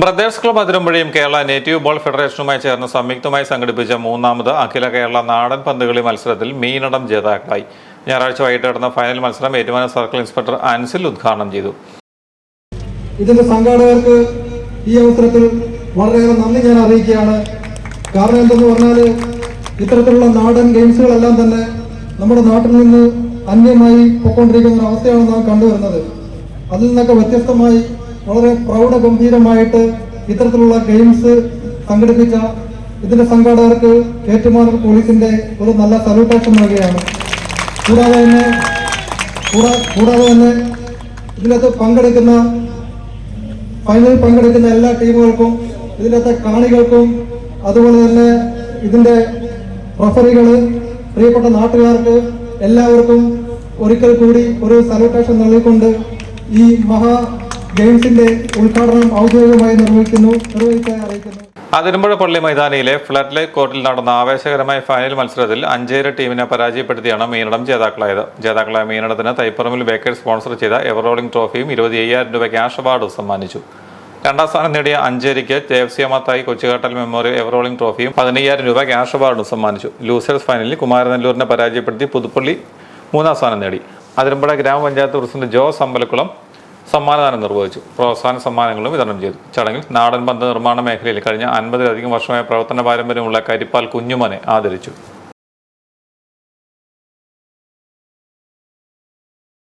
Brothers club അതിരമ്പുഴയും Kerala native ball ഫെഡറേഷനുമായി ചേർന്ന് സംയുക്തമായി സംഘടിപ്പിച്ച മൂന്നാമത് അഖില കേരള നാടൻ പന്തുകളി മത്സരത്തിൽ മീനടം ജേതാക്കളായി. ഞായറാഴ്ച വൈകിട്ട് നടന്ന ഫൈനൽ മത്സരം ഏറ്റുമാനൂർ സർക്കിൾ ഇൻസ്പെക്ടർ ആൻസിൽ ഉദ്ഘാടനം ചെയ്തു. ഇതിന്റെ സംഘാടകർക്ക് ഈ അവസരത്തിൽ വളരെയേറെ നന്ദി ഞാൻ അറിയിക്കുകയാണ്. കാരണം എന്തെന്ന് പറഞ്ഞാൽ ഇത്തരത്തിലുള്ള നാടൻ ഗെയിംസുകളെല്ലാം തന്നെ നമ്മുടെ നാട്ടിൽ നിന്ന് അന്യമായി പോയിക്കൊണ്ടിരിക്കുന്ന ഒരു അവസ്ഥയാണ് നാം കണ്ടുവരുന്നത്. അതിൽ നിന്നൊക്കെ വ്യത്യസ്തമായി വളരെ പ്രൗഢഗംഭീരമായിട്ട് ഇത്തരത്തിലുള്ള ഗെയിംസ് സംഘടിപ്പിച്ച ഇതിന്റെ സംഘാടകർക്ക് ഏറ്റുമാനൂർ പോലീസിന്റെ ഒരു നല്ല സല്യൂട്ടേഷൻ നൽകുകയാണ്. കൂടാതെ തന്നെ കൂടാതെ തന്നെ ഇതിനകത്ത് പങ്കെടുക്കുന്ന ഫൈനലിൽ പങ്കെടുക്കുന്ന എല്ലാ ടീമുകൾക്കും ഇതിനകത്തെ കാണികൾക്കും അതുപോലെ തന്നെ ഇതിന്റെ റഫറികൾ പ്രിയപ്പെട്ട നാട്ടുകാർക്ക് എല്ലാവർക്കും ഒരിക്കൽ കൂടി ഒരു സല്യൂട്ടേഷൻ നൽകിക്കൊണ്ട് ഈ മഹാ ഗെയിംസിന്റെ ഉദ്ഘാടനം ഔദ്യോഗികമായി നിർവഹിക്കുന്നു നിർവഹിക്കാൻ അറിയിക്കുന്നു. അതിരമ്പുഴ പള്ളി മൈതാനിയിലെ ഫ്ലഡ് ലൈറ്റ് കോർട്ടിൽ നടന്ന ആവേശകരമായ ഫൈനൽ മത്സരത്തിൽ അഞ്ചേര ടീമിനെ പരാജയപ്പെടുത്തിയാണ് മീനടം ജേതാക്കളായത്. ജേതാക്കളായ മീനടത്തിന് തൈപ്പറമ്പിൽ ബേക്കേഴ്സ് സ്പോൺസർ ചെയ്ത എവറോളിംഗ് ട്രോഫിയും ഇരുപത്തി അയ്യായിരം രൂപ ക്യാഷ് അവാർഡും സമ്മാനിച്ചു. രണ്ടാം സ്ഥാനം നേടിയ അഞ്ചേരിക്ക് ദേവസ്യമത്തായി കൊച്ചുകാട്ടൽ മെമ്മോറിയൽ എവറോളിംഗ് ട്രോഫിയും പതിനയ്യായിരം രൂപ ക്യാഷ് അവാർഡും സമ്മാനിച്ചു. ലൂസേഴ്സ് ഫൈനലിൽ കുമാരനെല്ലൂരിനെ പരാജയപ്പെടുത്തി പുതുപ്പള്ളി മൂന്നാം സ്ഥാനം നേടി. അതിരമ്പുഴ ഗ്രാമപഞ്ചായത്ത് പ്രസിഡന്റ് ജോസ് അമ്പലക്കുളം സമ്മാനദാനം നിർവഹിച്ചു. പ്രോത്സാഹന സമ്മാനങ്ങളും വിതരണം ചെയ്തു. ചടങ്ങിൽ നാടൻ ബന്ധ നിർമ്മാണ മേഖലയിൽ കഴിഞ്ഞ അൻപതിലധികം വർഷമായ പ്രവർത്തന പാരമ്പര്യമുള്ള കരിപ്പാൽ കുഞ്ഞുമനെ ആദരിച്ചു.